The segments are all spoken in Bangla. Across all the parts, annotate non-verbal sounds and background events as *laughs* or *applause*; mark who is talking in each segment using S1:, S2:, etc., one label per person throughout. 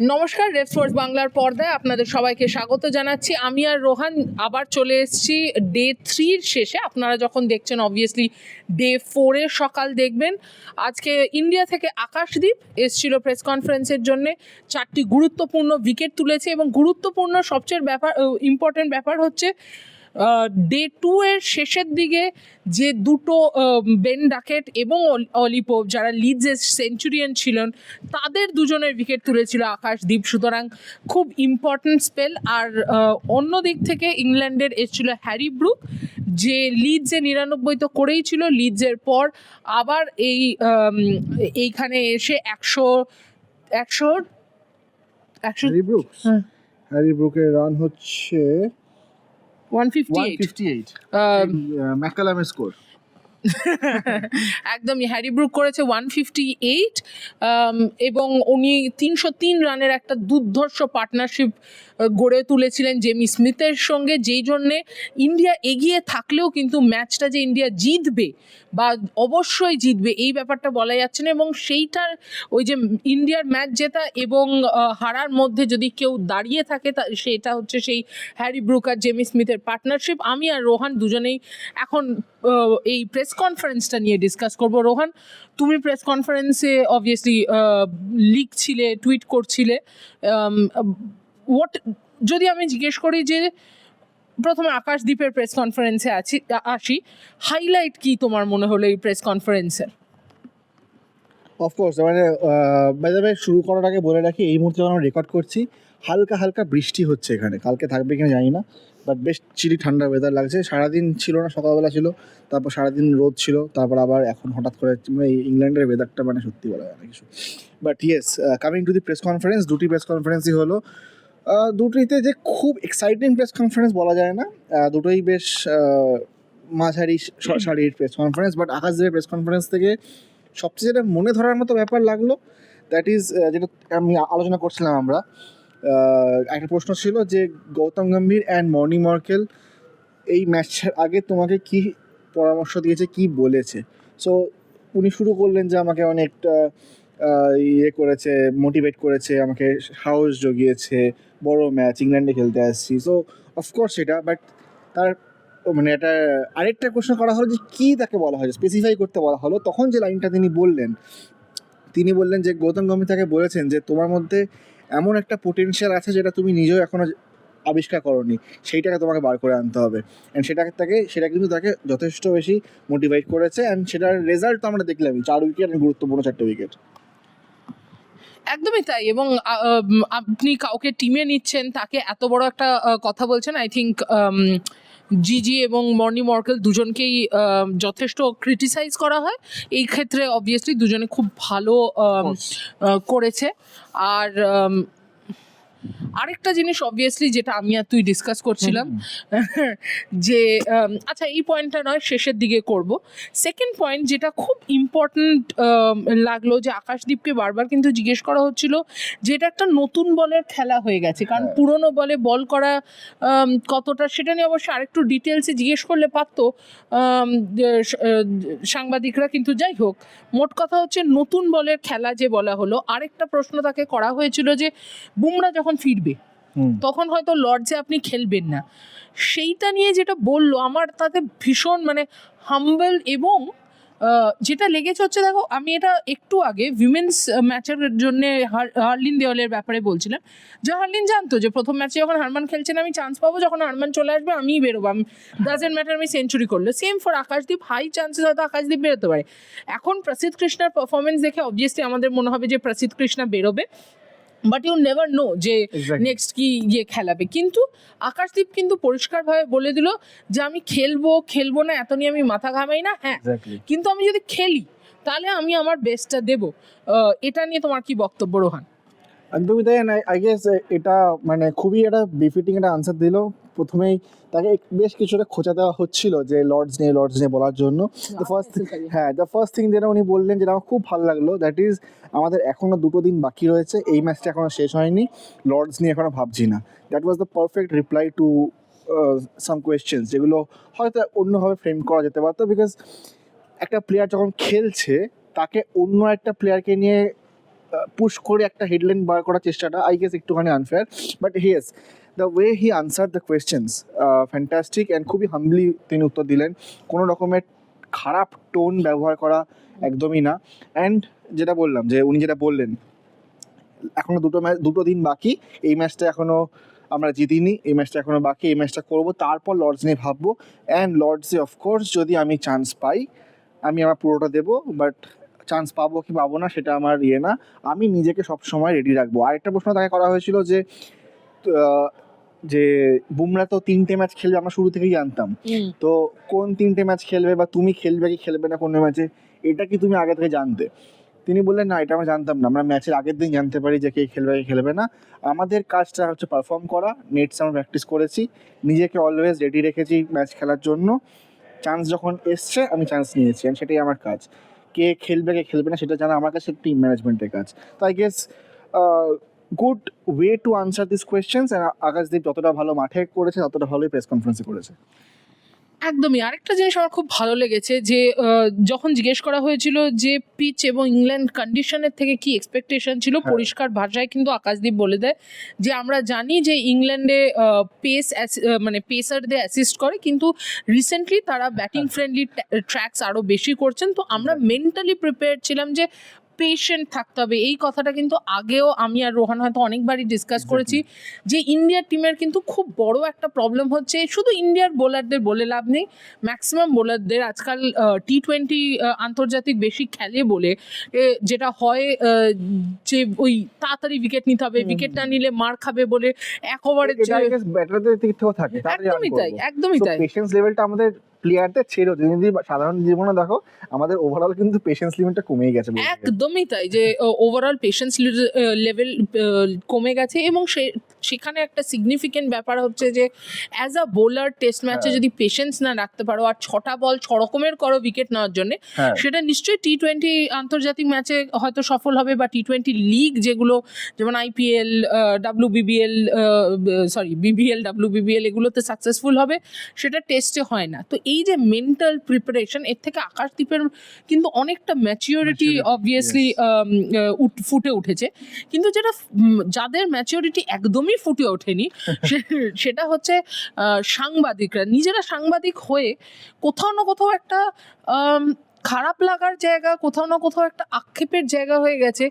S1: নমস্কার রেড ফোর্স বাংলার পর্দায় আপনাদের সবাইকে স্বাগত জানাচ্ছি। আমি আর রোহান আবার চলে এসেছি ডে থ্রির শেষে। আপনারা যখন দেখছেন অবভিয়াসলি ডে ফোরের সকাল দেখবেন। আজকে ইন্ডিয়া থেকে আকাশদ্বীপ এসছিল প্রেস কনফারেন্সের জন্য। চারটি গুরুত্বপূর্ণ উইকেট তুলেছে এবং গুরুত্বপূর্ণ সবচেয়ে ব্যাপার ইম্পর্টেন্ট ব্যাপার হচ্ছে ডে টু এর শেষের দিকে যে দুটো বেন ডাকেট এবং অল- অলি পোপ যারা লিডসের সেঞ্চুরিয়ান ছিলেন তাদের দুজনের উইকেট তুলেছিল আকাশদ্বীপ সুতরাং খুব ইম্পর্ট্যান্ট স্পেল আর অন্য দিক থেকে ইংল্যান্ডের এসেছিল হ্যারি ব্রুক যে লিডসে নিরানব্বই তো করেই ছিল লিডসের পর আবার এই এইখানে এসে একশো একশো একশো
S2: হ্যারি
S1: হ্যাঁ।
S2: হ্যারি ব্রুকের রান হচ্ছে
S1: one fifty
S2: one
S1: eight
S2: fifty eight ম্যাকালামের score *laughs*
S1: একদমই। হ্যারি ব্রুক করেছে ওয়ান ফিফটি এইট এবং উনি তিনশো তিন রানের একটা দুর্ধর্ষ পার্টনারশিপ গড়ে তুলেছিলেন জেমি স্মিথের সঙ্গে, যেই জন্যে ইন্ডিয়া এগিয়ে থাকলেও কিন্তু ম্যাচটা যে ইন্ডিয়া জিতবে বা অবশ্যই জিতবে, এই ব্যাপারটা বলা যাচ্ছে না। এবং সেইটার ওই যে ইন্ডিয়ার ম্যাচ জেতা এবং হারার মধ্যে যদি কেউ দাঁড়িয়ে থাকে, তা সেটা হচ্ছে সেই হ্যারি ব্রুক আর জেমি স্মিথের পার্টনারশিপ আমি আর রোহান দুজনেই এখন এই প্রেস কনফারেন্সটা নিয়ে ডিসকাস করব। রোহান, তুমি প্রেস কনফারেন্সে অবভিয়াসলি লিখছিলে টুইট করছিলে। হোয়াট যদি আমি জিজ্ঞেস করি যে প্রথমে আকাশদ্বীপের প্রেস কনফারেন্সে আছি আসি হাইলাইট কি তোমার মনে হলো এই প্রেস কনফারেন্সের
S2: অফকোর্স মানে বাই দ্য শুরু করার আগে বলে রাখি, এই মুহূর্তে আমরা রেকর্ড করছি। হালকা হালকা বৃষ্টি হচ্ছে এখানে। কালকে থাকবে কিনা জানি না বাট বেশ চিলি ঠান্ডা ওয়েদার লাগছে। সারাদিন ছিল না, সকালবেলা ছিল, তারপর সারাদিন রোদ ছিল, তারপর আবার এখন হঠাৎ করে মানে ইংল্যান্ডের ওয়েদারটা মানে সত্যি বলা যায় না কিছু। But yes coming to the press conference দুটি প্রেস কনফারেন্সই হলো। দুটিতে যে খুব এক্সাইটিং প্রেস কনফারেন্স বলা যায় না দুটোই বেশ মাঝারি সারির প্রেস কনফারেন্স বাট আকাশ আকাশদেবের প্রেস কনফারেন্স থেকে সবচেয়ে যেটা মনে ধরার মতো ব্যাপার লাগল দ্যাট ইজ যেটা আমি আলোচনা করছিলাম আমরা একটা প্রশ্ন ছিল যে Gautam Gambhir and Morne Morkel এই ম্যাচের আগে তোমাকে কি পরামর্শ দিয়েছে, কি বলেছে? সো উনি শুরু করলেন যে আমাকে অনেকটা ইয়ে করেছে মোটিভেট করেছে, আমাকে সাহস জগিয়েছে, বড় ম্যাচ, ইংল্যান্ডে খেলতে আসছি। সো অফকোর্স সেটা বাট তার মানে একটা আরেকটা প্রশ্ন করা হলো যে কী তাকে বলা হয়েছে স্পেসিফাই করতে বলা হলো। তখন যে লাইনটা তিনি বললেন তিনি বললেন যে গৌতম গম্ভীর তাকে বলেছেন যে তোমার মধ্যে এমন একটা পোটেনশিয়াল আছে যেটা তুমি নিজেও এখনও আবিষ্কার করনি, সেইটাকে তোমাকে বার করে আনতে হবে। অ্যান্ড সেটাকে তাকে, সেটা কিন্তু তাকে যথেষ্ট বেশি মোটিভেট করেছে অ্যান্ড সেটার রেজাল্ট তো আমরা দেখলামই, চার উইকেট গুরুত্বপূর্ণ চারটে উইকেট
S1: একদমই তাই এবং আপনি কাউকে টিমে নিচ্ছেন, তাকে এত বড় একটা কথা বলছেন আই থিঙ্ক জিজি এবং মর্নি মর্কেল দুজনকেই যথেষ্ট ক্রিটিসাইজ করা হয়। এই ক্ষেত্রে অবভিয়াসলি দুজনে খুব ভালো করেছে। আর আরেকটা জিনিস অবভিয়াসলি যেটা আমি আর তুই ডিসকাস করছিলাম *laughs* যে আচ্ছা এই পয়েন্টটা নয় শেষের দিকে করব সেকেন্ড পয়েন্ট যেটা খুব ইম্পর্ট্যান্ট লাগল যে আকাশদীপকে বারবার কিন্তু জিজ্ঞেস করা হচ্ছিল যে এটা একটা নতুন বলের খেলা হয়ে গেছে কারণ
S2: হ্যাঁ।
S1: পুরনো বলে বল করা কতটা সেটা নিয়ে অবশ্য আরেকটু ডিটেলসে জিজ্ঞেস করলে পারতো সাংবাদিকরা কিন্তু যাই হোক মোট কথা হচ্ছে নতুন বলের খেলা যে বলা হলো আরেকটা প্রশ্ন তাকে করা হয়েছিল যে বুমরা যখন ফিরবে। তখন হয়তো লর্ডসে আপনি খেলবেন না। সেইটা নিয়ে যেটা বলল আমার তাতে ভীষণ মানে হাম্বল এবং যেটা লেগেছে হচ্ছে দেখো আমি এটা একটু আগে উইমেন্স ম্যাচের জন্য হার্লিন দেওয়ালের ব্যাপারে বলছিলাম। যে হার্লিন জানতো যে প্রথম ম্যাচে যখন হারমান খেলছেন আমি চান্স পাবো যখন হারমান চলে আসবে আমিই বেরোবো। আমি ডাজেন্ট ম্যাটার আমি সেঞ্চুরি করল। Same for Akashdeep high chances হয়তো আকাশদীপ বেরোতে পারে। এখন প্রসিদ্ধ কৃষ্ণার পারফরমেন্স দেখে অবভিয়াসলি আমাদের মনে হবে যে প্রসিদ্ধ কৃষ্ণা বেরোবে। বাট ইউ নেভার নো যে. নেক্সট কি ইয়ে খেলাবে। কিন্তু আকাশদীপ কিন্তু পরিষ্কারভাবে বলে দিল যে আমি খেলব খেলব না এত নিয়ে আমি মাথা ঘামাই না। হ্যাঁ কিন্তু আমি যদি খেলি তাহলে আমি আমার বেস্টটা দেব। এটা নিয়ে তোমার কি বক্তব্য রোহান?
S2: একদমই তাই আই গেস এটা মানে খুবই একটা বিফিটিং একটা আনসার দিল। প্রথমেই তাকে বেশ কিছুটা খোঁচা দেওয়া হচ্ছিল যে লর্ডস নিয়ে লর্ডস নিয়ে বলার জন্য। দ্য ফার্স্ট হ্যাঁ দ্য ফার্স্ট থিং যেটা উনি বললেন যেটা আমার খুব ভালো লাগল দ্যাট ইজ আমাদের এখনও দুটো দিন বাকি রয়েছে এই ম্যাচটা এখনও শেষ হয়নি লর্ডস নিয়ে এখনও ভাবছি না। That was the perfect reply to some questions যেগুলো হয়তো অন্যভাবে ফ্রেম করা যেতে পারতো বিকজ একটা প্লেয়ার যখন খেলছে তাকে অন্য একটা প্লেয়ারকে নিয়ে পুশ করে একটা হেডলাইন বার করার চেষ্টাটা আই গেস একটুখানি unfair but here's the way he answer the questions fantastic and খুবই হাম্বলি তিনি উত্তর দিলেন। কোনো রকমের খারাপ টোন ব্যবহার করা একদমই না। অ্যান্ড যেটা বললাম যে, উনি যেটা বললেন, এখনও দুটো ম্যাচ দুটো দিন বাকি, এই ম্যাচটা এখনও আমরা জিতিনি, এই ম্যাচটা এখনও বাকি, এই ম্যাচটা করব, তারপর লর্ডস নিয়ে ভাববো। অ্যান্ড লর্ডসে অফকোর্স যদি আমি চান্স পাই, আমি আমার পুরোটা দেবো বাট চান্স পাবো কি পাবো না সেটা আমার ইয়ে না। আমি নিজেকে সব সময় রেডি রাখব। আরেকটা প্রশ্ন তাকে করা হয়েছিল যে যে বুমরা তো তিনটে ম্যাচ খেলবে আমরা শুরু থেকেই জানতাম। তো কোন তিনটে ম্যাচ খেলবে বা তুমি খেলবে কি খেলবে না কোন ম্যাচে এটা কি তুমি আগে থেকে জানতে? তিনি বললেন না এটা আমরা জানতাম না। আমরা ম্যাচের আগের দিন জানতে পারি যে কে খেলবে কে খেলবে না। আমাদের কাজটা হচ্ছে পারফর্ম করা। নেটস আমরা প্র্যাকটিস করেছি। নিজেকে অলওয়েজ রেডি রেখেছি ম্যাচ খেলার জন্য। চান্স যখন এসছে আমি চান্স নিয়েছি। সেটাই আমার কাজ। কে খেলবে কে খেলবে না, সেটা জানা আমার কাছে টিম ম্যানেজমেন্টের কাজ। তো I guess good way to answer this questions Akashdeep যতটা ভালো মাঠে করেছে, ততটা ভালোই প্রেস কনফারেন্সে করেছে।
S1: একদমই। আরেকটা জিনিস আমার খুব ভালো লেগেছে যে যখন জিজ্ঞেস করা হয়েছিল যে পিচ এবং ইংল্যান্ড কন্ডিশনের থেকে কি এক্সপেকটেশন ছিল
S2: হ্যাঁ।
S1: পরিষ্কার ভাষায় কিন্তু আকাশদীপ বলে দেয় যে আমরা জানি যে ইংল্যান্ডে পেস মানে পেসারদের অ্যাসিস্ট করে কিন্তু রিসেন্টলি তারা ব্যাটিং ফ্রেন্ডলি ট্র্যাকস আরও বেশি করছেন। তো আমরা মেন্টালি প্রিপেয়ার ছিলাম যে পেশেন্ট থাকতে হবে। এই কথাটা কিন্তু আগেও আমি আর রোহান হয়তো অনেকবারই ডিসকাস করেছি যে ইন্ডিয়ার টিমের কিন্তু খুব বড় একটা প্রবলেম হচ্ছে। শুধু ইন্ডিয়ার বোলারদের বলে লাভ নেই ম্যাক্সিমাম বোলারদের আজকাল টি টোয়েন্টি আন্তর্জাতিক বেশি খেলে বলে যেটা হয় যে ওই তাড়াতাড়ি উইকেট নিতে হবে উইকেট না নিলে মার খাবে বলে এক ওভারে
S2: এটা আই গেস ব্যাটারদের দিক থেকেও থাকে
S1: একদমই তাই একদমই তাই।
S2: পেশেন্স লেভেলটা আমাদের প্লেয়ারদের ছেড়েও যদি সাধারণ জীবনে দেখো আমাদের ওভারঅল কিন্তু পেশেন্স লিমিটটা কমেই গেছে
S1: একদমই তাই যে ওভারঅল পেশেন্স লেভেল কমে গেছে এবং সে সেখানে একটা সিগনিফিকেন্ট ব্যাপার হচ্ছে যে অ্যাজ আ বোলার টেস্ট ম্যাচে। যদি পেশেন্স না রাখতে পারো আর ছটা বল ছ রকমের করো উইকেট নেওয়ার জন্য
S2: হ্যাঁ।
S1: সেটা নিশ্চয়ই টি টোয়েন্টি আন্তর্জাতিক ম্যাচে হয়তো সফল হবে বা টি টোয়েন্টি লিগ যেগুলো যেমন IPL W BBL sorry BBL W BBL এগুলোতে সাকসেসফুল হবে সেটা টেস্টে হয় না। তো এই যে মেন্টাল প্রিপারেশন এর থেকে আকাশদ্বীপের কিন্তু অনেকটা ম্যাচিওরিটি অবভিয়াসলি ফুটে উঠেছে। কিন্তু যেটা যাদের ম্যাচিওরিটি একদমই ফুটে ওঠেনি *laughs* সেটা হচ্ছে সাংবাদিকরা। নিজেরা সাংবাদিক হয়ে কোথাও না কোথাও একটা খারাপ লাগার জায়গা কোথাও না কোথাও একটা আক্ষেপের জায়গা হয়ে গেছে।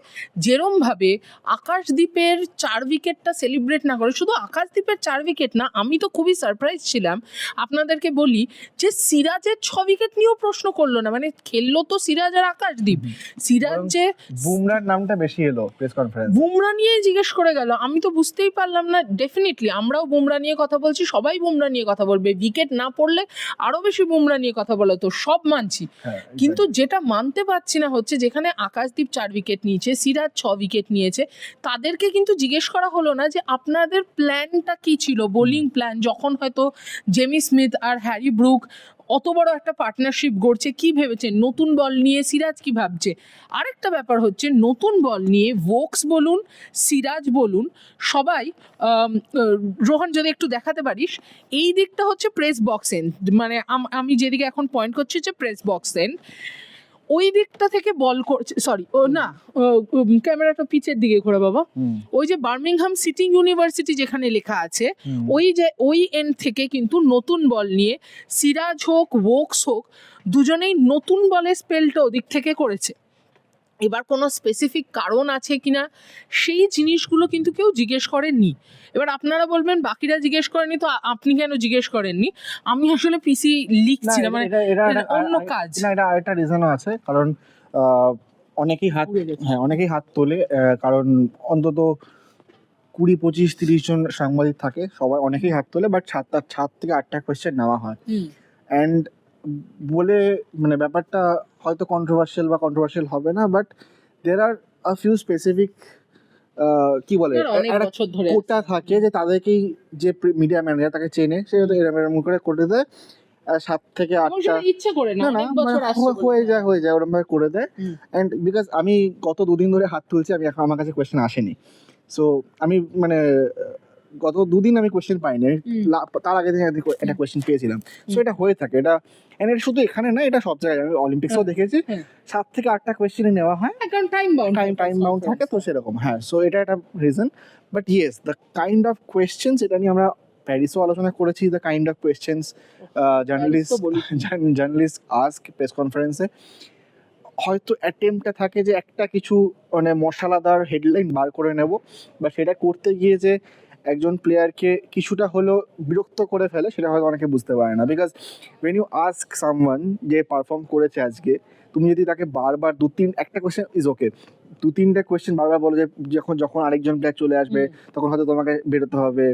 S1: যেরমভাবে আকাশদ্বীপের চার উইকেটটা সেলিব্রেট না করে শুধু আকাশদ্বীপের চার উইকেট না আমি তো খুবই সারপ্রাইজ ছিলাম। আপনাদেরকে বলি যে সিরাজের ছ উইকেট নিয়েও প্রশ্ন করল না মানে খেললো তো সিরাজ আর আকাশদ্বীপ। সিরাজ যে
S2: বুমরার নামটা বেশি এলো প্রেস কনফারেন্স
S1: বুমরা নিয়ে জিজ্ঞেস করে গেল আমি তো বুঝতেই পারলাম না ডেফিনেটলি আমরাও বুমরা নিয়ে কথা বলছি সবাই বুমরা নিয়ে কথা বলবে উইকেট না পড়লে আরও বেশি বুমরা নিয়ে কথা বলো তো সব মানছি।
S2: হ্যাঁ
S1: কিন্তু যেটা মানতে পারছি না হচ্ছে যেখানে আকাশদীপ চার উইকেট নিয়েছে, সিরাজ ছ উইকেট নিয়েছে, তাদেরকে কিন্তু জিজ্ঞেস করা হলো না যে আপনাদের প্ল্যানটা কি ছিল? বোলিং প্ল্যান যখন হয়তো জেমি স্মিথ আর হ্যারি ব্রুক অত বড় একটা পার্টনারশিপ গড়ছে, কি ভেবেছে? নতুন বল নিয়ে সিরাজ কি ভাবছে? আরেকটা ব্যাপার হচ্ছে, নতুন বল নিয়ে ভোক্স বলুন, সিরাজ বলুন, সবাই রোহান যদি একটু দেখাতে পারিস, এই দিকটা হচ্ছে প্রেস বক্স এন্ড মানে আমি যেদিকে এখন পয়েন্ট করছি হচ্ছে প্রেস বক্স এন্ড ওই দিকটা থেকে বল করছে সরি ও না ক্যামেরাটা পিচের দিকে ঘোরা বাবা। ওই যে বার্মিংহাম সিটি ইউনিভার্সিটি যেখানে লেখা আছে ওই যে ওই এন্ড থেকে কিন্তু নতুন বল নিয়ে সিরাজ হোক ওকস হোক দুজনেই নতুন বলের স্পেলটা ওদিক থেকে করেছে। এবার কোনো স্পেসিফিক কারণ আছে কি না সেই জিনিসগুলো কিন্তু কেউ জিজ্ঞেস করেননি। এবার আপনারা বলবেন বাকিরা জিজ্ঞেস করেনি তো আপনি কেন জিজ্ঞেস করেননি? আমি আসলে পিসি লিখছি না মানে অন্য কাজ।
S2: না এটা আরেকটা রিজনও আছে কারণ অনেকেই হাত হ্যাঁ অনেকেই হাত তোলে কারণ অন্তত কুড়ি পঁচিশ তিরিশ জন সাংবাদিক থাকে সবাই অনেকেই হাত তোলে বাট সাতটা সাত থেকে আটটা কোয়েশ্চেন নেওয়া হয়। অ্যান্ড বলে মানে ব্যাপারটা হয়তো কন্ট্রোভার্সিয়াল বা কন্ট্রোভার্সিয়াল হবে না but there are a few specific কি বলে কোটা থাকে যে তাদেরকেই যে মিডিয়া ম্যানেজার তাকে চেনে সে এরম এরম করে করে দেয় সাত থেকে আটটা
S1: ইচ্ছে করে না
S2: না মানে হয়ে- যায় হয়ে যায় ওরকম ভাবে করে দেয়। অ্যান্ড বিকজ আমি গত দুদিন ধরে হাত তুলছি আমি এখন আমার কাছে কোয়েশ্চেন আসেনি। সো আমি মানে গত দুদিন আমি কোয়েশ্চেন পাইনি। তার আগে দিন একটা কোয়েশ্চেন পেয়েছিলাম। সো এটা হয়ে থাকে এটা and এটা শুধু এখানে না এটা সব জায়গায়। আমি অলিম্পিক্সও
S1: হ্যাঁ,
S2: দেখেছি।
S1: হ্যাঁ।
S2: সাত থেকে আটটা কোয়েশ্চেনই নেওয়া হয়।
S1: কারণ time bound
S2: time time bound থাকে তো সেরকম। হ্যাঁ সো এটা একটা reason but yes the kind of questions এটা নিয়ে আমরা প্যারিসও আলোচনা করেছি the kind of questions journalist journalist ask press কনফারেন্সে হয়তো অ্যাটেম্পটা থাকে যে একটা কিছু মানে মশলাদার হেডলাইন বার করে নেব। বা সেটা করতে গিয়ে যে একজন প্লেয়ারকে কিছুটা হলেও বিরক্ত করে ফেলে, সেটা হয়তো অনেকে বুঝতে পারে না। Because when you ask someone যে পারফর্ম করেছে আজকে তুমি যদি তাকে বারবার দু তিন একটা কোয়েশ্চেন ইজ ওকে দু তিনটে কোয়েশ্চেন বারবার বলো যে যখন যখন আরেকজন প্লেয়ার চলে আসবে তখন হয়তো তোমাকে বেরোতে হবে।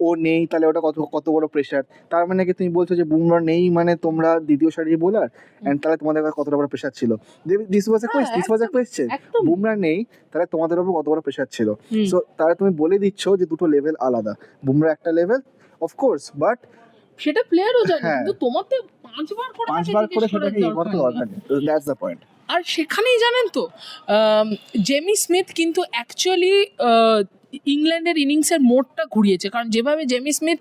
S2: ও নেই তাহলে ওটা কত কত বড় প্রেশার তার মানে কি তুমি বলছো যে বুমরা নেই মানে তোমরা দ্বিতীয় সারি বোলার এন্ড তাহলে তোমাদের কাছে কতটা বড় প্রেশার ছিল? This was a question this was a question Bumrah নেই তাহলে তোমাদের উপর কত বড় প্রেশার ছিল? সো তাহলে তুমি বলে দিচ্ছ যে দুটো লেভেল আলাদা। বুমরা একটা লেভেল অফকোর্স বাট
S1: সেটা প্লেয়ারও জানে
S2: হ্যাঁ।
S1: কিন্তু তোমার তো পাঁচবার করে
S2: পাঁচবার করে সেটাকে ইয়ে করতে
S1: দরকার নেই।
S2: দ্যাটস দ্য পয়েন্ট
S1: আর সেখানেই জানেন তো জেমি স্মিথ কিন্তু অ্যাকচুয়ালি ইংল্যান্ডের ইনিংসের মোড়টা ঘুরিয়েছে। কারণ যেভাবে জেমি স্মিথ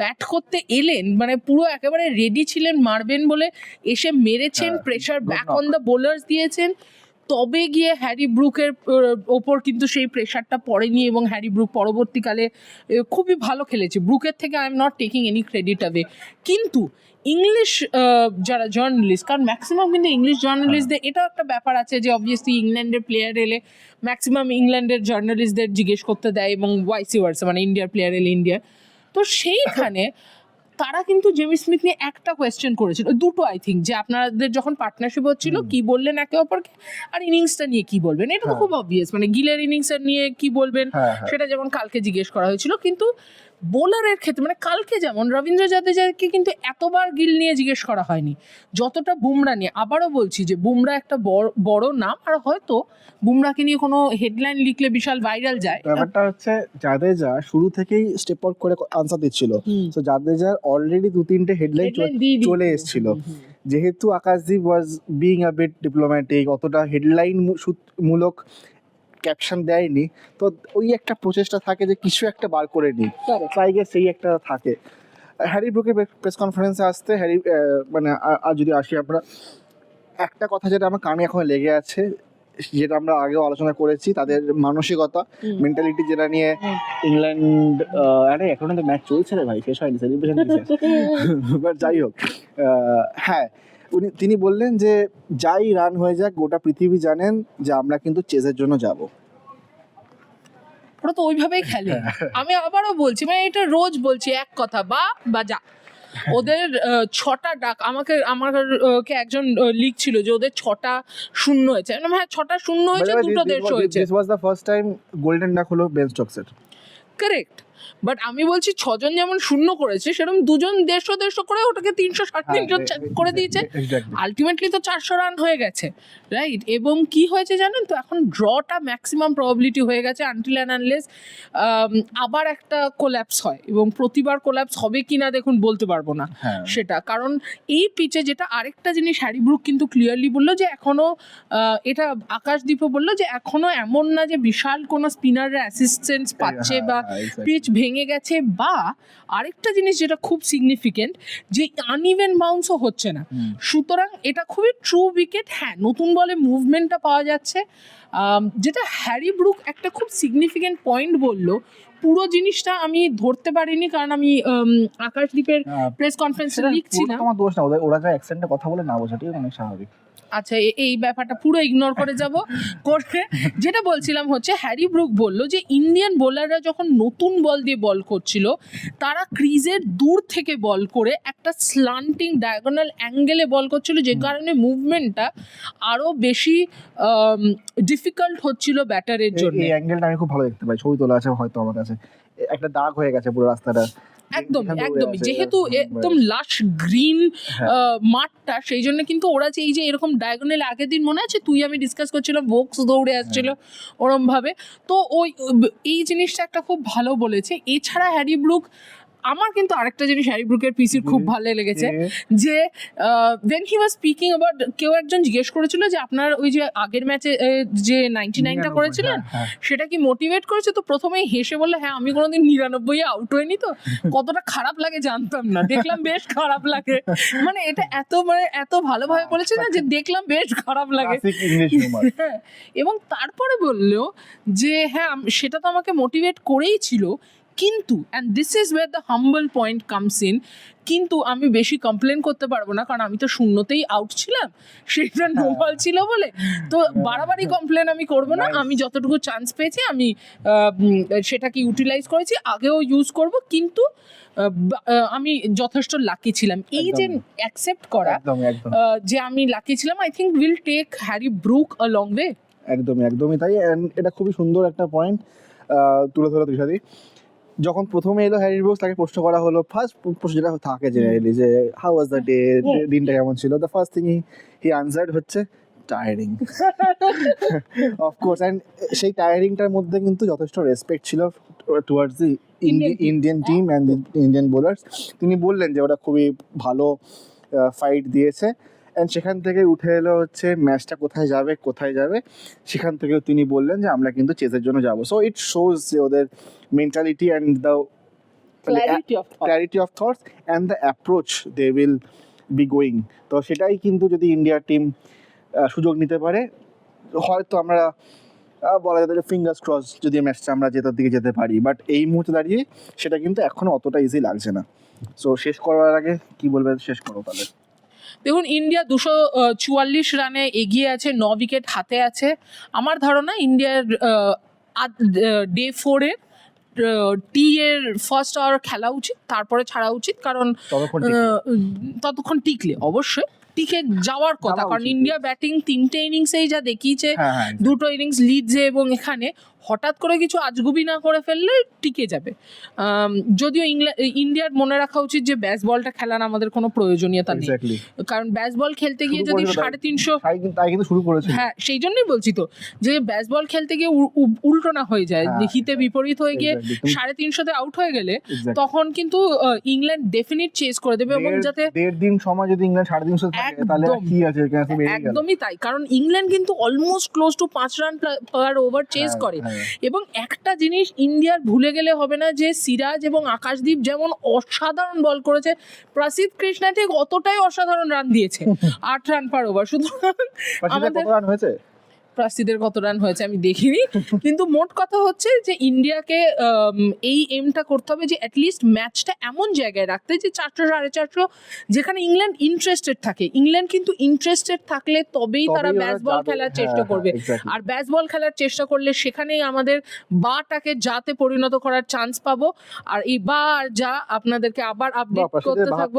S1: ব্যাট করতে এলেন মানে পুরো একেবারে রেডি ছিলেন মারবেন বলে এসে মেরেছেন pressure back on the bowlers দিয়েছেন। তবে গিয়ে হ্যারি ব্রুকের ওপর কিন্তু সেই প্রেশারটা পড়েনি এবং হ্যারি ব্রুক পরবর্তীকালে খুবই ভালো খেলেছে। ব্রুকের থেকে I am not taking any credit away. কিন্তু ইংলিশ যারা জার্নালিস্ট, কারণ ম্যাক্সিমাম কিন্তু ইংলিশ জার্নালিস্টদের, এটাও একটা ব্যাপার আছে যে অবভিয়াসলি ইংল্যান্ডের প্লেয়ার এলে ম্যাক্সিমাম ইংল্যান্ডের জার্নালিস্টদের জিজ্ঞেস করতে দেয় এবং ওয়াইসি ওয়ার্স মানে ইন্ডিয়ার প্লেয়ার এলে ইন্ডিয়া। তো সেইখানে তারা কিন্তু জেমি স্মিথ নিয়ে একটা কোয়েশ্চেন করেছিল। দুটো আই থিঙ্ক যে আপনাদের যখন পার্টনারশিপ হচ্ছিল কি বললেন একে অপরকে আর ইনিংসটা নিয়ে কি বলবেন? এটা তো
S2: হ্যাঁ।
S1: খুব অবভিয়াস মানে গিলের ইনিংসের নিয়ে কি বলবেন?
S2: হ্যাঁ হ্যাঁ।
S1: সেটা যেমন কালকে জিজ্ঞেস করা হয়েছিল কিন্তু বোলারের ক্ষেত্রে মানে কালকে যেমন রবীন্দ্র জাদেজাকে কিন্তু এতবার গিল নিয়ে জিজ্ঞেস করা হয়নি। যতটা বুমরা নিয়ে আবারও বলছি যে বুমরা একটা বড় বড় নাম আর হয়তো বুমরাকে নিয়ে কোনো হেডলাইন লিখলে বিশাল ভাইরাল যায়।
S2: ব্যাপারটা হচ্ছে জাদেজা শুরু থেকেই স্টেপ আউট করে আনসার দিচ্ছিল। তো জাদেজার অলরেডি দু তিনটে হেডলাইন। চলে এসেছিল। যেহেতু Akashdeep was being a bit diplomatic অতটা হেডলাইন মূলক ক্যাপশন দেয়নি। তো ওই একটা প্রচেষ্টা থাকে যে কিছু একটা বার করে নিই. তাই সেই একটা থাকে। হ্যারি ব্রুকের প্রেস কনফারেন্সে আসতে হ্যারি মানে আর যদি আসি আমরা একটা কথা যেটা আমার কানে এখন লেগে আছে যেটা আমরা আগেও আলোচনা করেছি তাদের মানসিকতা মেন্টালিটি যেটা নিয়ে ইংল্যান্ড আরে এখনও তো ম্যাচ চলছে রে ভাই শেষ হয়নি সেলিব্রেশন বাট *laughs* যাই হোক হ্যাঁ উনি তিনি বললেন যে যাই রান হয়ে যাক গোটা পৃথিবী জানেন যে আমরা কিন্তু চেজের জন্য যাব।
S1: ওরা তো ওইভাবেই খেলে। আমি আবারও বলছি মানে এটা রোজ বলছি এক কথা বা বা যা। ওদের ছটা ডাক আমাকে আমাকে একজন লিখছিল যে ওদের ছটা শূন্য হয়েছে। বললাম, হ্যাঁ ছটা শূন্য হয়েছে দুটো দেড়শো হয়েছে।
S2: This was the first time golden duck হলো বেন স্টকসের
S1: কারেক্ট বাট আমি বলছি ছজন যেমন শূন্য করেছে সেরকম দুজন দেড়শো দেড়শো করে ওটাকে তিনশো ষাট
S2: হ্যাঁ,
S1: তিনশো করে দিয়েছে। আলটিমেটলি তো চারশো রান হয়ে গেছে রাইট এবং কি হয়েছে জানেন তো এখন ড্রটা ম্যাক্সিমাম প্রবাবিলিটি হয়ে গেছে আনটিল অ্যান্ড আনলেস আবার একটা কোল্যাপস হয়। এবং প্রতিবার কোল্যাপস হবে কি না দেখুন বলতে পারব না
S2: হ্যাঁ।
S1: সেটা। কারণ এই পিচে যেটা আরেকটা জিনিস হ্যারি ব্রুক কিন্তু ক্লিয়ারলি বলল যে এখনও এটা আকাশদীপও বলল যে এখনও এমন না যে বিশাল কোনো স্পিনাররা অ্যাসিস্ট্যান্স পাচ্ছে
S2: হ্যাঁ,
S1: বা পিচ ভেঙে গেছে বা আরেকটা জিনিস যেটা খুব সিগনিফিকেন্ট যে আনইভেন বাউন্সও হচ্ছে না। সুতরাং এটা খুবই ট্রু উইকেট হ্যাঁ নতুন বলে মুভমেন্টটা পাওয়া যাচ্ছে। যেটা হ্যারি ব্রুক একটা খুব সিগনিফিকেন্ট পয়েন্ট বলল পুরো জিনিসটা আমি ধরতে পারিনি কারণ আমি আকাশদীপের প্রেস কনফারেন্সে লিখছি না
S2: তোমার দোষ না ওরা যা অ্যাক্সেন্টে কথা বলে না বোঝাটাই অনেক স্বাভাবিক।
S1: আচ্ছা এই ব্যাপারটা পুরো ইগনোর করে যাব করে যেটা বলছিলাম হচ্ছে হ্যারি ব্রুক বলল যে ইন্ডিয়ান বোলাররা যখন নতুন বল দিয়ে বল করছিল তারা ক্রিজের দূর থেকে বল করে একটা স্লান্টিং ডায়াগোনাল অ্যাঙ্গেলে বল করছিল যে কারণে মুভমেন্টটা আরও বেশি ডিফিকাল্ট হচ্ছিল ব্যাটারের জন্য।
S2: এই অ্যাঙ্গেলটা আমি খুব ভালো দেখতে পাই ছবি তোলা আছে হয়তো আমার কাছে। একটা দাগ হয়ে গেছে পুরো রাস্তাটা।
S1: একদম
S2: একদম
S1: একদমই। যেহেতু একদম লাশ গ্রিন
S2: হ্যাঁ।
S1: মাঠটা সেই জন্য কিন্তু ওরা যে এই যে এরকম ডায়াগোনাল আগের দিন মনে আছে? তুই আমি ডিসকাস করছিলাম বক্স দৌড়ে আসছিল ওরমভাবে। তো ওই এই জিনিসটা একটা খুব ভালো বলেছে। এছাড়া হ্যারি ব্রুক আমার কিন্তু আরেকটা জিনিস হ্যারি ব্রুকের পিসির খুব ভালো লেগেছে
S2: যে
S1: when he was speaking about কেউ একজন জিজ্ঞেস করেছিল যে আপনার ওই যে আগের ম্যাচে যে নাইনটি নাইনটা করেছিলেন
S2: হ্যাঁ, হ্যাঁ।
S1: সেটা কি মোটিভেট করেছে? তো প্রথমেই হেসে বললে হ্যাঁ আমি কোনোদিন নিরানব্বই আউট হইনি তো। *laughs* কতটা খারাপ লাগে জানতাম না। দেখলাম বেশ খারাপ লাগে। মানে এটা এত মানে এত ভালোভাবে
S2: হ্যাঁ,
S1: বলেছে না যে দেখলাম বেশ খারাপ লাগে। *laughs* এবং তারপরে বলল যে হ্যাঁ সেটা তো আমাকে মোটিভেট করেই ছিল কিন্তু and this is where the humble point comes in কিন্তু আমি বেশি কমপ্লেন করতে পারব না কারণ আমি তো শূন্যতেই আউট ছিলাম। সেটা নো বল ছিল বলে। তো বাড়াবাড়ি কমপ্লেন আমি করব না।
S2: হ্যাঁ।
S1: আমি যতটুকু চান্স পেয়েছি আমি সেটাকে ইউটিলাইজ করেছি। আগেও ইউজ করব কিন্তু আমি যথেষ্ট লাকি ছিলাম। এই যে অ্যাকসেপ্ট করা যে আমি লাকি ছিলাম I think will take Harry Brook a long way
S2: একদমই একদমই তাই। এটা খুবই সুন্দর একটা পয়েন্ট তুলে ধরো তুষাদি যখন প্রথমে এলো হ্যারি ব্রুকস তাকে প্রশ্ন করা হলো ফার্স্ট প্রশ্ন যেটা থাকে জেনারেলি যে হাউ ওয়াজ দ্য ডে দিনটা কেমন ছিল? The first thing he answered হচ্ছে টায়ারিং অফকোর্স অ্যান্ড সেই টায়ারিংটার মধ্যে কিন্তু যথেষ্ট রেসপেক্ট ছিল towards the Indian team and Indian bowlers তিনি বললেন যে ওটা খুবই ভালো ফাইট দিয়েছে। অ্যান্ড সেখান থেকে উঠে এলো হচ্ছে ম্যাচটা কোথায় যাবে কোথায় যাবে? সেখান থেকেও তিনি বললেন যে আমরা কিন্তু চেসের জন্য যাব। সো ইট শোজ যে ওদের mentality and the
S1: clarity of
S2: clarity of thoughts and the approach they will be going তো সেটাই কিন্তু যদি ইন্ডিয়ার টিম সুযোগ নিতে পারে হয়তো আমরা বলা যেতে ফিঙ্গার্স ক্রস যদি ম্যাচটা আমরা জেতার দিকে যেতে পারি। বাট এই মুহূর্তে দাঁড়িয়ে সেটা কিন্তু এখনও অতটা ইজি লাগছে না। সো শেষ করার আগে কি বলবে? শেষ করো তাহলে।
S1: দেখুন ইন্ডিয়া দুশো চুয়াল্লিশ রানে এগিয়ে আছে ন উইকেট হাতে আছে। আমার ধারণা ইন্ডিয়ার ডে ফোরে টি এর ফার্স্ট আওয়ার খেলা উচিত তারপরে ছাড়া উচিত কারণ
S2: ততক্ষণ
S1: টিকলে। অবশ্যই। টিকে যাওয়ার কথা কারণ ইন্ডিয়া ব্যাটিং তিনটে ইনিংসেই যা দেখিয়েছে
S2: হ্যাঁ হ্যাঁ
S1: দুটো ইনিংস লিডসে এবং এখানে হঠাৎ করে কিছু আজগুবি না করে ফেললে টিকে যাবে। যদিও ইন্ডিয়ার মনে রাখা উচিত যে ব্যাস বলটা খেলার আমাদের কোনো প্রয়োজনীয়তা নেই। কারণ ব্যাস বল খেলতে গিয়ে যদি সাড়ে তিনশো হ্যাঁ সেই জন্যই বলছি তো যে ব্যাস বল খেলতে গিয়ে উল্টো না হয়ে যায়
S2: হ্যাঁ,
S1: হিতে বিপরীত হয়ে গিয়ে সাড়ে তিনশোতে আউট হয়ে গেলে তখন কিন্তু ইংল্যান্ড ডেফিনিট চেস করে দেবে এবং যাতে
S2: দেড় দিন সময় যদি ইংল্যান্ড সাড়ে তিনশো থাকে তাহলে। কি আছে?
S1: একদমই তাই কারণ ইংল্যান্ড কিন্তু অলমোস্ট ক্লোজ টু পাঁচ রান পার ওভার চেস করে। এবং একটা জিনিস ইন্ডিয়ার ভুলে গেলে হবে না যে সিরাজ এবং আকাশদীপ যেমন অসাধারণ বল করেছে প্রসিদ্ধ কৃষ্ণা ঠিক অতটাই অসাধারণ রান দিয়েছে। আট রান পার ওভার শুধু আমাদের-
S2: রান হয়েছে?
S1: প্রাসিদের কত রান হয়েছে আমি দেখিনি। *laughs* কিন্তু মোট কথা হচ্ছে যে ইন্ডিয়াকে এই এমটা করতে হবে যে অ্যাটলিস্ট ম্যাচটা এমন জায়গায় রাখতে যে চারশো সাড়ে চারশো যেখানে ইংল্যান্ড ইন্টারেস্টেড থাকে। ইংল্যান্ড কিন্তু ইন্টারেস্টেড থাকলে তবেই তারা ব্যাস বল খেলার
S2: হ্যাঁ,
S1: চেষ্টা
S2: হ্যাঁ,
S1: করবে। আর ব্যাস বল খেলার চেষ্টা করলে সেখানেই আমাদের বাটাকে যাতে পরিণত করার চান্স পাবো। আর এই বা আর যা আপনাদেরকে আবার আপডেট করতে থাকব।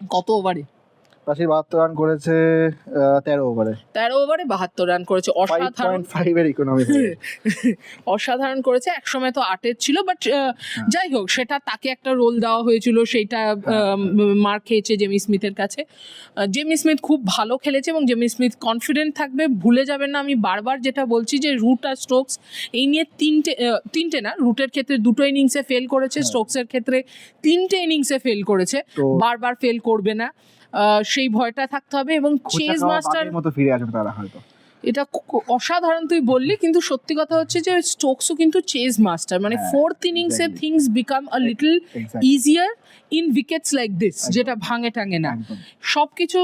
S1: কত ওভারে
S2: পাশে বাহাত্তর রান করেছে তেরো ওভারে
S1: তেরো ওভারে বাহাত্তর রান করেছে। অসাধারণ
S2: পয়েন্ট ফাইভ এর ইকোনমি *laughs*
S1: অসাধারণ করেছে। একসময় তো আটের ছিল বাট যাই হোক সেটা তাকে একটা রোল দেওয়া হয়েছিল সেইটা মার খেয়েছে জেমি স্মিথের কাছে। জেমি স্মিথ খুব ভালো খেলেছে এবং জেমি স্মিথ কনফিডেন্ট থাকবে। ভুলে যাবেন না আমি বারবার যেটা বলছি যে রুট আর স্টোকস এই নিয়ে তিনটে তিনটে না রুটের ক্ষেত্রে দুটো ইনিংসে ফেল করেছে স্টোকসের ক্ষেত্রে তিনটে ইনিংসে ফেল করেছে। বারবার ফেল করবে না। সেই ভয়টা থাকতে হবে এবং চেজ মাস্টার
S2: মতো ফিরে আসবে তারা হয়তো।
S1: এটা অসাধারণ তুই বললি কিন্তু সত্যি কথা হচ্ছে যে স্টোকসও কিন্তু চেজ মাস্টার মানে ফোর্থ ইনিংসে. Things become a little easier in wickets like this যেটা ভাঙে টাঙে না। সব কিছু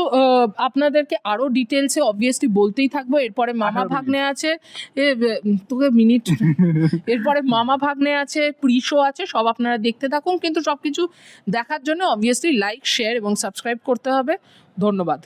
S1: আপনাদেরকে আরও ডিটেলসে অবভিয়াসলি বলতেই থাকব। *laughs* এরপরে মামা ভাগ্নে আছে তোকে মিনিট এরপরে মামা ভাগ্নে আছে প্রি শো আছে সব আপনারা দেখতে থাকুন। কিন্তু সবকিছু দেখার জন্য অবভিয়াসলি লাইক শেয়ার এবং সাবস্ক্রাইব করতে হবে। ধন্যবাদ।